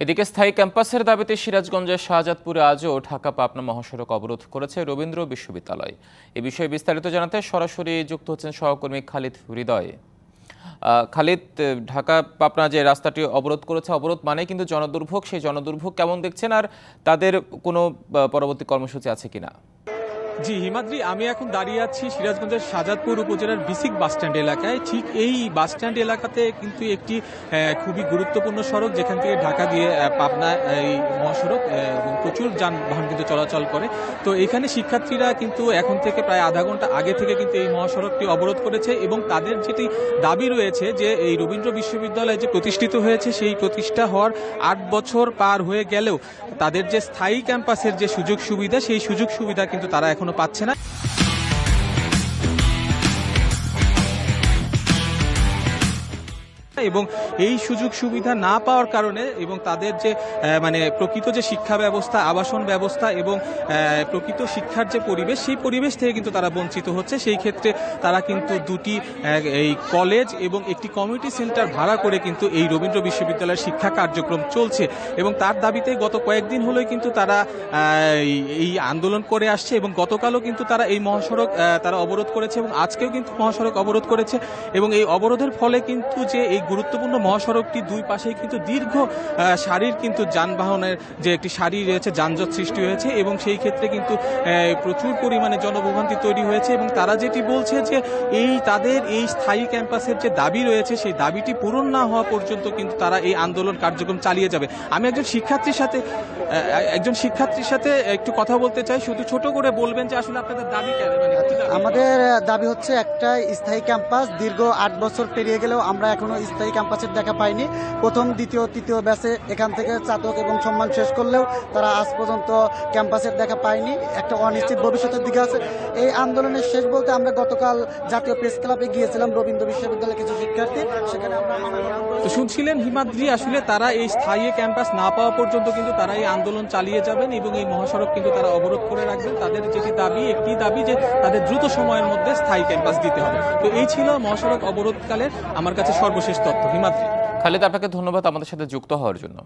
এদিকে স্থায়ী ক্যাম্পাসের দাবিতে সিরাজগঞ্জের শাহজাদপুরে আজও ঢাকা পাবনা মহাসড়ক অবরোধ করেছে রবীন্দ্র বিশ্ববিদ্যালয়। এ বিষয়ে বিস্তারিত জানাতে সরাসরি যুক্ত হচ্ছেন সহকর্মী খালিদ হৃদয়। খালিদ, ঢাকা পাবনা যে রাস্তাটি অবরোধ করেছে, অবরোধ মানে কিন্তু জনদুর্ভোগ। সেই জনদুর্ভোগ কেমন দেখছেন আর তাদের কোনো পরবর্তী কর্মসূচি আছে কিনা? জি, হিমাদ্রি, আমি এখন দাঁড়িয়ে আছি সিরাজগঞ্জের সাজাদপুর উপজেলার বিসিক বাসস্ট্যান্ড এলাকায়। ঠিক এই বাসস্ট্যান্ড এলাকাতে কিন্তু একটি খুবই গুরুত্বপূর্ণ সড়ক, যেখান থেকে ঢাকা দিয়ে পাবনা এই মহাসড়ক এবং প্রচুর যানবাহন কিন্তু চলাচল করে। তো এখানে শিক্ষার্থীরা কিন্তু এখন থেকে প্রায় আধা ঘণ্টা আগে থেকে কিন্তু এই মহাসড়কটি অবরোধ করেছে এবং তাদের যেটি দাবি রয়েছে যে এই রবীন্দ্র বিশ্ববিদ্যালয় যে প্রতিষ্ঠিত হয়েছে, সেই প্রতিষ্ঠা হওয়ার আট বছর পার হয়ে গেলেও তাদের যে স্থায়ী ক্যাম্পাসের যে সুযোগ সুবিধা, সেই সুযোগ সুবিধা কিন্তু তারা এখনও পাচ্ছে না। এবং এই সুযোগ সুবিধা না পাওয়ার কারণে এবং তাদের যে মানে প্রকৃত যে শিক্ষা ব্যবস্থা, আবাসন ব্যবস্থা এবং প্রকৃত শিক্ষার যে পরিবেশ, সেই পরিবেশ থেকে কিন্তু তারা বঞ্চিত হচ্ছে। সেই ক্ষেত্রে তারা কিন্তু দুটি এই কলেজ এবং একটি কমিউনিটি সেন্টার ভাড়া করে কিন্তু এই রবীন্দ্র বিশ্ববিদ্যালয়ের শিক্ষা কার্যক্রম চলছে এবং তার দাবিতে গত কয়েকদিন হলোই কিন্তু তারা এই- আন্দোলন করে আসছে এবং গতকালও কিন্তু তারা এই মহাসড়ক তারা অবরোধ করেছে এবং আজকেও কিন্তু মহাসড়ক অবরোধ করেছে এবং এই অবরোধের ফলে কিন্তু যে এই গুরুত্বপূর্ণ মহাসড়কটি দুই পাশেই কিন্তু দীর্ঘ সারির কিন্তু যানবাহনের যে একটি সারি রয়েছে, যানজট সৃষ্টি হয়েছে এবং সেই ক্ষেত্রে কিন্তু প্রচুর পরিমাণে জনভোগান্তি তৈরি হয়েছে এবং তারা যেটি বলছে যে এই তাদের এই স্থায়ী ক্যাম্পাসের যে দাবি রয়েছে, সেই দাবিটি পূরণ না হওয়া পর্যন্ত কিন্তু তারা এই আন্দোলন কার্যক্রম চালিয়ে যাবে। আমি একজন শিক্ষার্থীর সাথে একজন শিক্ষার্থীর সাথে একটু কথা বলতে চাই। শুধু ছোট করে বলবেন যে আসলে আপনাদের দাবি কেন? মানে? আমাদের দাবি হচ্ছে একটা স্থায়ী ক্যাম্পাস। দীর্ঘ আট বছর পেরিয়ে গেলেও আমরা এখনও স্থায়ী ক্যাম্পাসের দেখা পায়নি। প্রথম, দ্বিতীয়, তৃতীয় ব্যাচে এখান থেকে চাতক এবং সম্মান শেষ করলেও তারা আজ পর্যন্ত ক্যাম্পাসের দেখা পায়নি। একটা অনিশ্চিত ভবিষ্যতের দিকে আছে। এই আন্দোলনের শেষ বলতে আমরা গতকাল জাতীয় প্রেস ক্লাবে গিয়েছিলাম রবীন্দ্র বিশ্ববিদ্যালয়ের কিছু শিক্ষার্থী। সেখানে আমরা তো শুনছিলেন হিমাদ্রি, আসলে তারা এই স্থায়ী ক্যাম্পাস না পাওয়া পর্যন্ত কিন্তু তারা এই আন্দোলন চালিয়ে যাবেন এবং এই মহাসড়ক কিন্তু তারা অবরোধ করে রাখবেন। তাদের যেটি দাবি, একটি দাবি যে তাদের দ্রুত সময়ের মধ্যে স্থায়ী ক্যাম্পাস দিতে হবে। তো এই ছিল মহাসড়ক অবরোধকালের আমার কাছে সর্বশেষ তথ্য। হিমাদ্রি। খালেদ, আপনাকে ধন্যবাদ আমাদের সাথে যুক্ত হওয়ার জন্য।